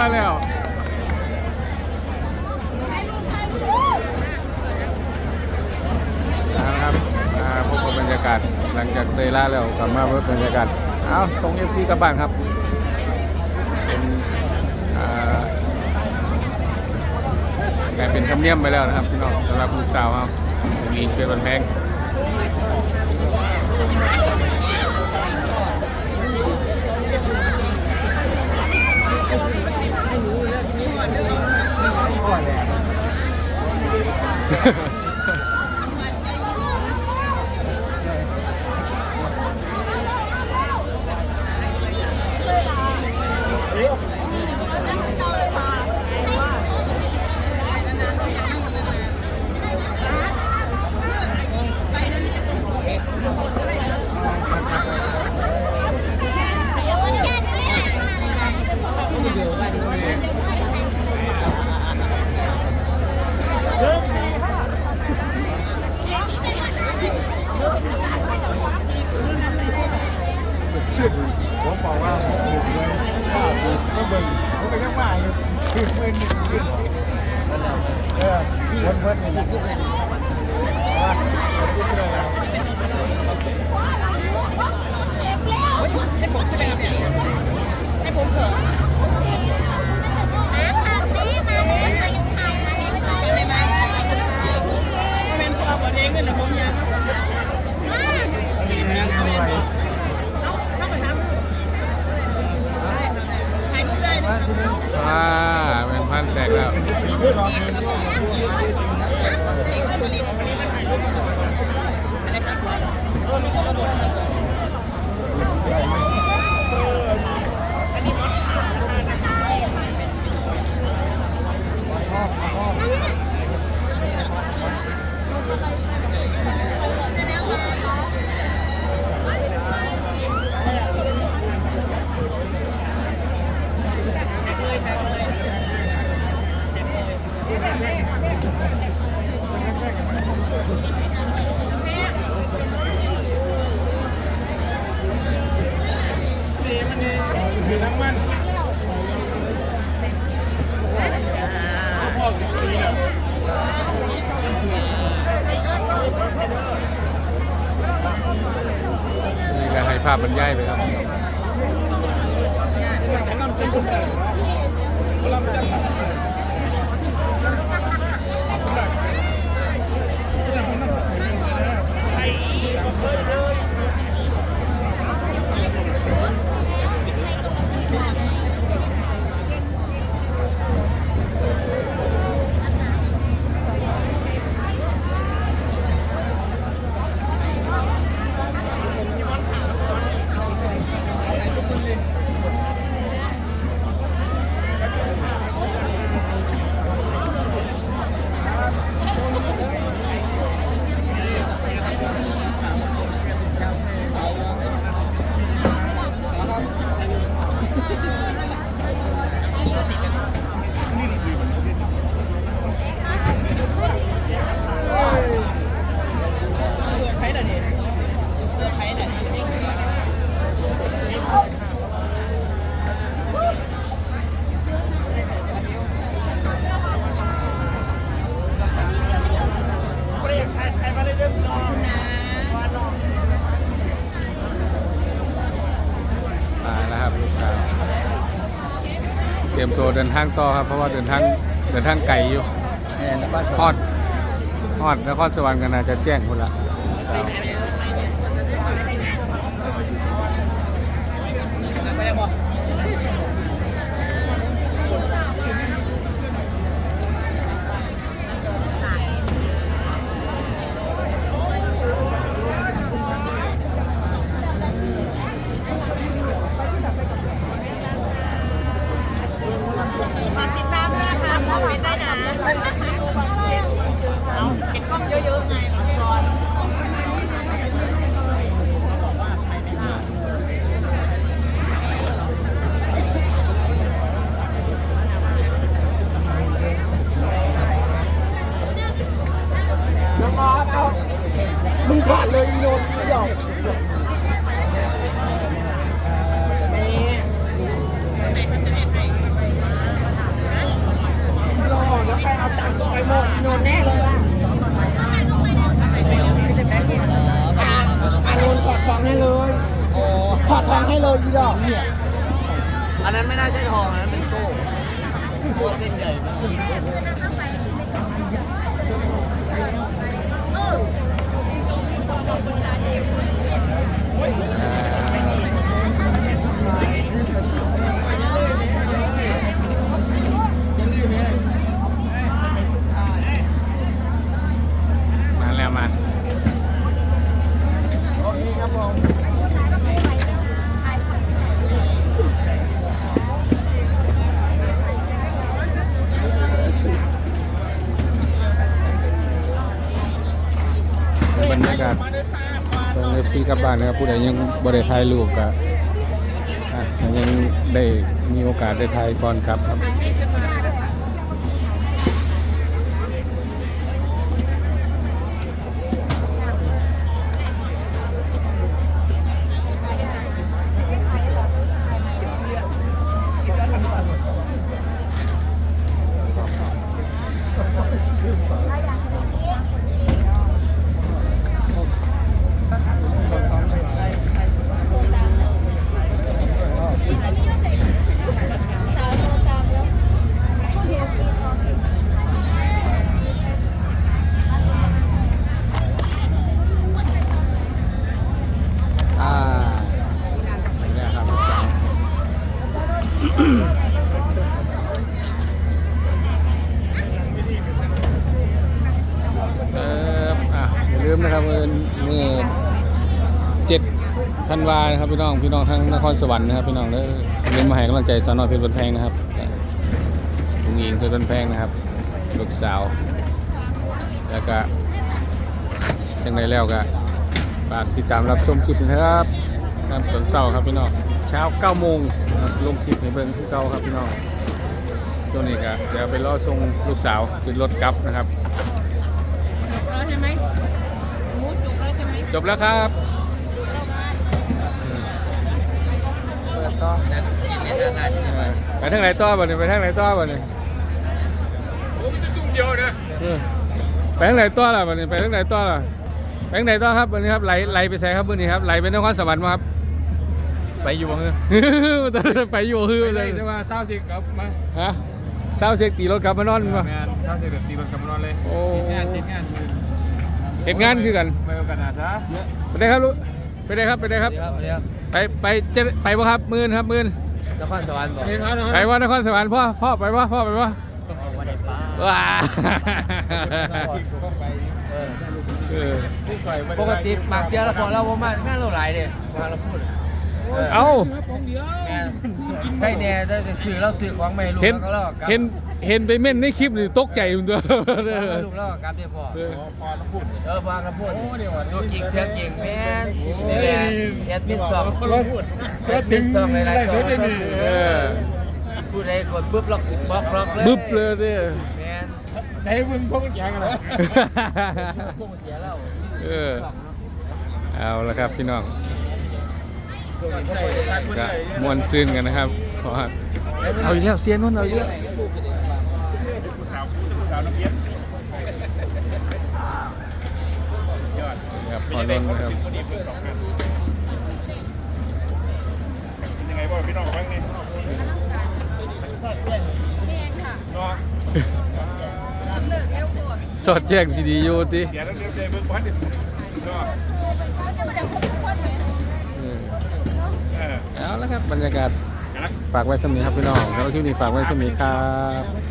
มาแล้วนะครับอ่าพบกับบรรยากาศหลังจากเตยล่าแล้วกลับมาพบบรรยากาศเอาส่งเอฟซีกลับบ้านครับเป็นกลายเป็นธรรมเนียมไปแล้วนะครับพี่น้องสำหรับลูกสาวครับมีเป็นวันแพง ไม่รู้เลยทีนี้ก่อนเรื่องก่อนเลย ผมบอกว่าผมถูกเลยป้าถูกก็เบิ่งผมก็ยังว่าอยู่คือเพื่อนหนึ่งเรื่องเออคนเพื่อนนี่นะว่าผมคิดเลยนะ ให้ผมใช่ไหมครับเนี่ยให้ผมเถอะไม่มาไม่เป็นตัวผมเองเนี่ยแต่ผมยัง อันนี้นะทำไม เข้าไปทำถ่ายรูปได้นะ ว่าที่นี่ อ่าเป็นพันแตกแล้วมีเพื่อนร้อ งเพลงนี่มันนี่คือทั้งมันพ่อของตีอะมีการให้ภาพบรรยายไปครับผมนำเป็นคนแรกผมนำเป็นคนแรกผมนำเป็นคนแรก ใครล่ะเนี่ยใครล่ะ อ่านะครับลูกสาวเต รียมตัวเดินทางต่อครับ เพราะว่าเดินทางเดินทางไกลอยู่แอนบ้านฮอดฮอดนครสวรรค์กันน่าจะแจ้งคนละ เหี้ยอันนั้นไม่น่าใช่ทองอันนั้นเป็นโซ่ตัวเส้นใหญ่มากมาแล้วมา โอเคครับผม บรรยากาศตรงเอฟซีกลับบ้านนะครับผู้ใดยังบริถ่ายรูปก็อะยังได้มีโอกาสได้ถ่ายก่อนครับครับ อ่าเนี่ยครับอาจารย์เอออะอย่าลืมนะครับเมื่อเมื่อเจ็ดธัน วานะครับพี่น้องพี่น้องทั้งนครสวรรค์นะครับพี่น้องเด้ออย่าลืมมาให้กำลังใจสาวน้อยเพชรบันแพงนะครับลุงอิงเพชรบันแพงนะครับลูกสาว แล้วก็ยังไงแล้วก็ฝากติดตามรับชมคลิปนะครับครับตอนเช้าครับพี่น้องเช้า9โมงนะครับลงคลิปในเบิ้งที่เก่าครับพี่น้องตัวนี้ก็เดี๋ยวไปรอส่งลูกสาวขึ้นรถกลับนะครับแล้วใช่ไหมหมูจุกแล้วใช่ไหมจบแล้วครับ เปิด ต่อไปทางไหนต่อบ่เนี่ยไปทางไหนต่อบ่เนี่ยเออไปทางไหนต่อล่ะบ่เนี่ยไปทางไหนต่อล่ะไปทางไหนต่อครับวันนี้ครับไหลไหลไปใส่ครับวันนี้ครับไหลไปนครสวรรค์มาครับไปอยู่บ้างไปอยู่ฮือเลยแต่ว่าเศร้าสิกลับมาฮะเช้าเสกตีรถกลับมานอนมาแมนเศร้าสิเดือดตีรถกลับมานอนเลยโอ้ติดงานติดงานเห็นงานคือกันไม่เอากันนะซะไปได้ครับลูกไปได้ครับไปได้ครับครับเดี๋ยว ไปไปจะไปบ่ครับมื่นครับมื่นนครสวรรค์บอกนี่ครับไปว่านครสวรรค์พ่อพ่อไปว่าพ่อไปว่าวันเด็กป้าว้าเออเออปกติหมักเดียวแล้วพอเราบ่มางานเราหลายเด้ฟังเราพูดเอ้าแม่ให้แน่ได้ซื้อเราซื้อของไม่ให้ลูกเห็นแล้วก็เรากลับเห็น เห็นไปเม่นในคลิปนี่ตกใจมันตัวลูกแล้วก็กลับได้พอเออพอแล้วพูดเออฟังเราพูดตัวกิ่งเสียงกิ่งแม่นนี่แหละแอดมินสองแอดมินสองหลายๆสองเออผู้ใดกดปุ๊บล็อกบล็อกล็อกเลยบึ๊บเลยดิแม่นใช้มึงพวกมันยังไงพวกมันเสียแล้วเออเอาละครับพี่น้องก็มวนซื่นกันนะครับขอเอาอีกแล้วเซียนนุ่นเอาเยอี กแล้วครับพอนนท์นะครับยังไงบ้างพี่น้องบ้างนี่สอดแจ้งเนาะสอดแจ้งสีดีอยู่ติเสียแล้วเรียบใจเบิ่งบ้านที่สุดเนาะเออเออเอาละครับบรรยากาศฝากไว้สมีครับพี่น้องแล้วคลิปนี้ฝากไว้สมีครับ